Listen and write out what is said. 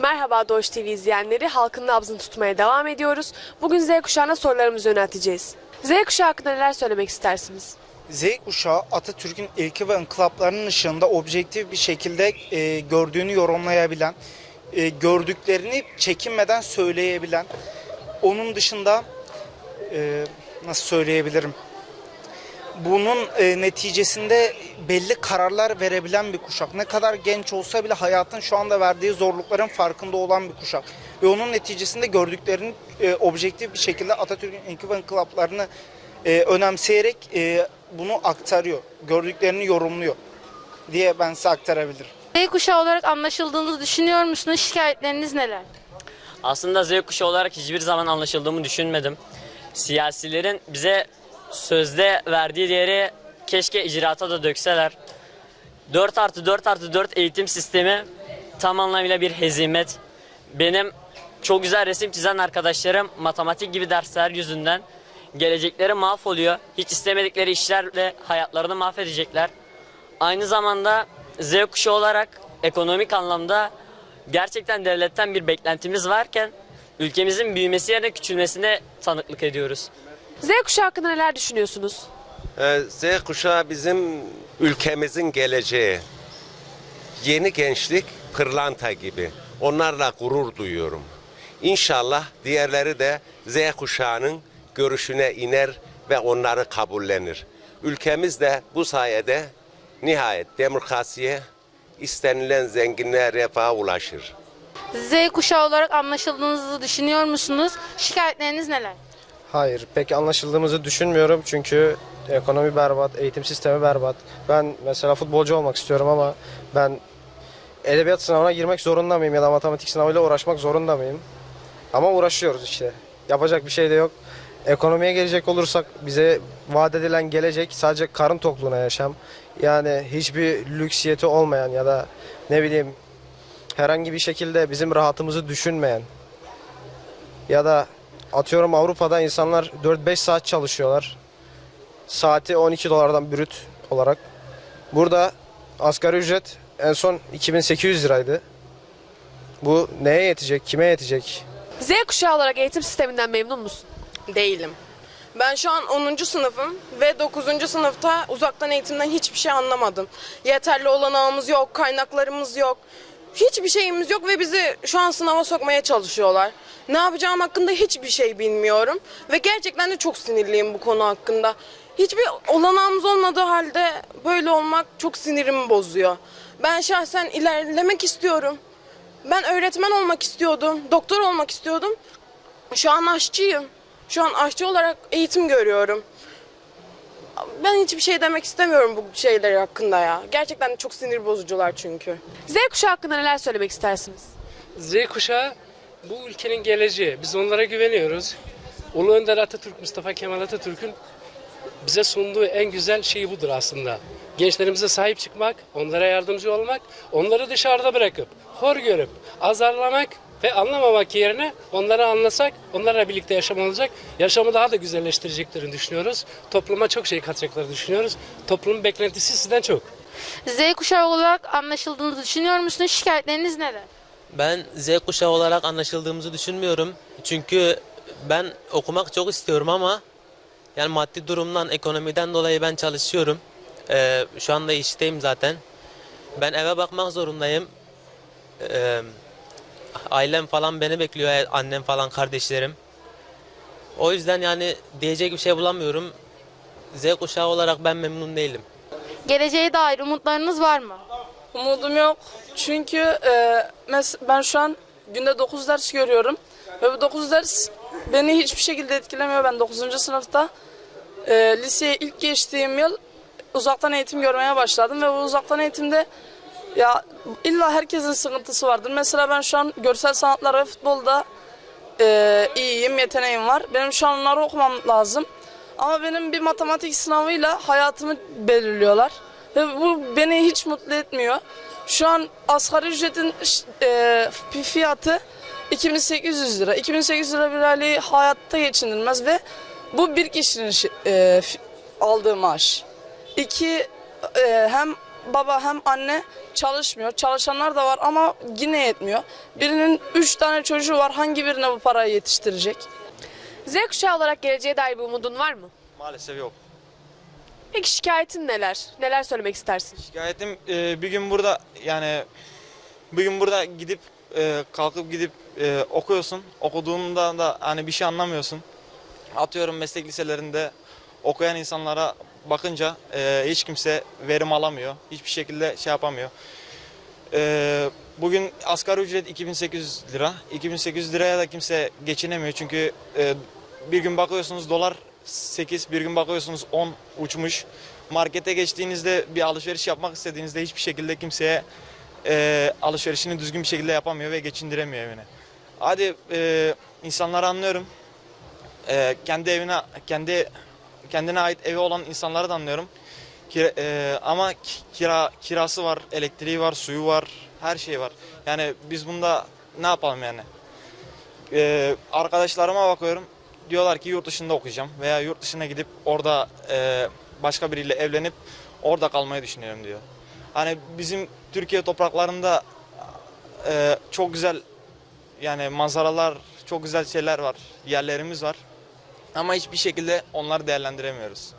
Merhaba Doğuş TV izleyenleri, halkın nabzını tutmaya devam ediyoruz. Bugün Z kuşağına sorularımızı yönelteceğiz. Z kuşağı hakkında neler söylemek istersiniz? Z kuşağı Atatürk'ün ilki ve inkılaplarının ışığında objektif bir şekilde e, gördüğünü yorumlayabilen, e, gördüklerini çekinmeden söyleyebilen, onun dışında e, nasıl söyleyebilirim? Bunun e, neticesinde belli kararlar verebilen bir kuşak. Ne kadar genç olsa bile hayatın şu anda verdiği zorlukların farkında olan bir kuşak. Ve onun neticesinde gördüklerini e, objektif bir şekilde Atatürk'ün ilki ve inkılaplarını e, önemseyerek e, bunu aktarıyor. Gördüklerini yorumluyor diye ben size aktarabilirim. Z kuşağı olarak anlaşıldığınızı düşünüyor musunuz? Şikayetleriniz neler? Aslında Z kuşağı olarak hiçbir zaman anlaşıldığımı düşünmedim. Siyasilerin bize sözde verdiği değeri keşke icraata da dökseler. 4 artı 4 artı 4 eğitim sistemi tam anlamıyla bir hezimet. Benim çok güzel resim çizen arkadaşlarım matematik gibi dersler yüzünden gelecekleri mahvoluyor. Hiç istemedikleri işlerle hayatlarını mahvedecekler. Aynı zamanda Z kuşağı olarak ekonomik anlamda gerçekten devletten bir beklentimiz varken ülkemizin büyümesi yerine küçülmesine tanıklık ediyoruz. Z kuşağı hakkında neler düşünüyorsunuz? Ee, Z kuşağı bizim ülkemizin geleceği. Yeni gençlik pırlanta gibi. Onlarla gurur duyuyorum. İnşallah diğerleri de Z kuşağının görüşüne iner ve onları kabullenir. Ülkemiz de bu sayede nihayet demokrasiye, istenilen zenginliğe, refaha ulaşır. Z kuşağı olarak anlaşıldığınızı düşünüyor musunuz? Şikayetleriniz neler? Hayır, pek anlaşıldığımızı düşünmüyorum çünkü ekonomi berbat, eğitim sistemi berbat. Ben mesela futbolcu olmak istiyorum ama ben edebiyat sınavına girmek zorunda mıyım ya da matematik sınavıyla uğraşmak zorunda mıyım? Ama uğraşıyoruz işte. Yapacak bir şey de yok. Ekonomiye gelecek olursak bize vaat edilen gelecek sadece karın tokluğuna yaşam. Yani hiçbir lüksiyeti olmayan ya da ne bileyim herhangi bir şekilde bizim rahatımızı düşünmeyen ya da atıyorum Avrupa'da insanlar 4-5 saat çalışıyorlar. Saati 12 dolardan brüt olarak. Burada asgari ücret en son 2800 liraydı. Bu neye yetecek? Kime yetecek? Z kuşağı olarak eğitim sisteminden memnun musun? Değilim. Ben şu an 10. sınıfım ve 9. sınıfta uzaktan eğitimden hiçbir şey anlamadım. Yeterli olanağımız yok, kaynaklarımız yok. Hiçbir şeyimiz yok ve bizi şu an sınava sokmaya çalışıyorlar. Ne yapacağım hakkında hiçbir şey bilmiyorum ve gerçekten de çok sinirliyim bu konu hakkında. Hiçbir olanağımız olmadığı halde böyle olmak çok sinirimi bozuyor. Ben şahsen ilerlemek istiyorum. Ben öğretmen olmak istiyordum, doktor olmak istiyordum. Şu an aşçıyım. Şu an aşçı olarak eğitim görüyorum. Ben hiçbir şey demek istemiyorum bu şeyler hakkında ya. Gerçekten çok sinir bozucular çünkü. Z kuşağı hakkında neler söylemek istersiniz? Z kuşağı bu ülkenin geleceği. Biz onlara güveniyoruz. Ulu Önder Atatürk, Mustafa Kemal Atatürk'ün bize sunduğu en güzel şey budur aslında. Gençlerimize sahip çıkmak, onlara yardımcı olmak, onları dışarıda bırakıp, hor görüp, azarlamak ve anlamamak yerine onları anlasak, onlarla birlikte yaşam olacak. Yaşamı daha da güzelleştireceklerini düşünüyoruz. Topluma çok şey katacaklarını düşünüyoruz. Toplumun beklentisi sizden çok. Z kuşağı olarak anlaşıldığınızı düşünüyor musunuz? Şikayetleriniz neler? Ben Z kuşağı olarak anlaşıldığımızı düşünmüyorum. Çünkü ben okumak çok istiyorum ama yani maddi durumdan, ekonomiden dolayı ben çalışıyorum. Ee, şu anda işteyim zaten. Ben eve bakmak zorundayım. Ee, ailem falan beni bekliyor, annem falan, kardeşlerim. O yüzden yani diyecek bir şey bulamıyorum. Z kuşağı olarak ben memnun değilim. Geleceğe dair umutlarınız var mı? Umudum yok. Çünkü e, mes- ben şu an günde 9 ders görüyorum. Ve bu 9 ders beni hiçbir şekilde etkilemiyor. Ben 9. sınıfta e, liseye ilk geçtiğim yıl uzaktan eğitim görmeye başladım. Ve bu uzaktan eğitimde ya illa herkesin sıkıntısı vardır. Mesela ben şu an görsel sanatlar ve futbolda e, iyiyim, yeteneğim var. Benim şu an onları okumam lazım. Ama benim bir matematik sınavıyla hayatımı belirliyorlar. Ve bu beni hiç mutlu etmiyor. Şu an asgari ücretin e, fiyatı 2800 lira. 2800 lira bir aileyi hayatta geçindirmez ve bu bir kişinin şi- e, aldığı maaş. İki e, hem baba hem anne çalışmıyor. Çalışanlar da var ama yine yetmiyor. Birinin üç tane çocuğu var. Hangi birine bu parayı yetiştirecek? Z kuşağı olarak geleceğe dair bir umudun var mı? Maalesef yok. Peki şikayetin neler? Neler söylemek istersin? Şikayetim e, bir gün burada yani bir gün burada gidip e, kalkıp gidip e, okuyorsun. Okuduğunda da hani bir şey anlamıyorsun. Atıyorum meslek liselerinde okuyan insanlara bakınca e, hiç kimse verim alamıyor. Hiçbir şekilde şey yapamıyor. E, bugün asgari ücret 2800 lira. 2800 liraya da kimse geçinemiyor. Çünkü e, bir gün bakıyorsunuz dolar 8, bir gün bakıyorsunuz 10 uçmuş. Markete geçtiğinizde bir alışveriş yapmak istediğinizde hiçbir şekilde kimseye e, alışverişini düzgün bir şekilde yapamıyor ve geçindiremiyor evini. Hadi e, insanları anlıyorum. E, kendi evine, kendi kendine ait evi olan insanları da anlıyorum. Kira- e, ama ki- kira kirası var, elektriği var, suyu var, her şey var. Yani biz bunda ne yapalım yani? E, arkadaşlarıma bakıyorum. Diyorlar ki yurt dışında okuyacağım veya yurt dışına gidip orada e, başka biriyle evlenip orada kalmayı düşünüyorum diyor. Hani bizim Türkiye topraklarında e, çok güzel yani manzaralar, çok güzel şeyler var, yerlerimiz var. Ama hiçbir şekilde onları değerlendiremiyoruz.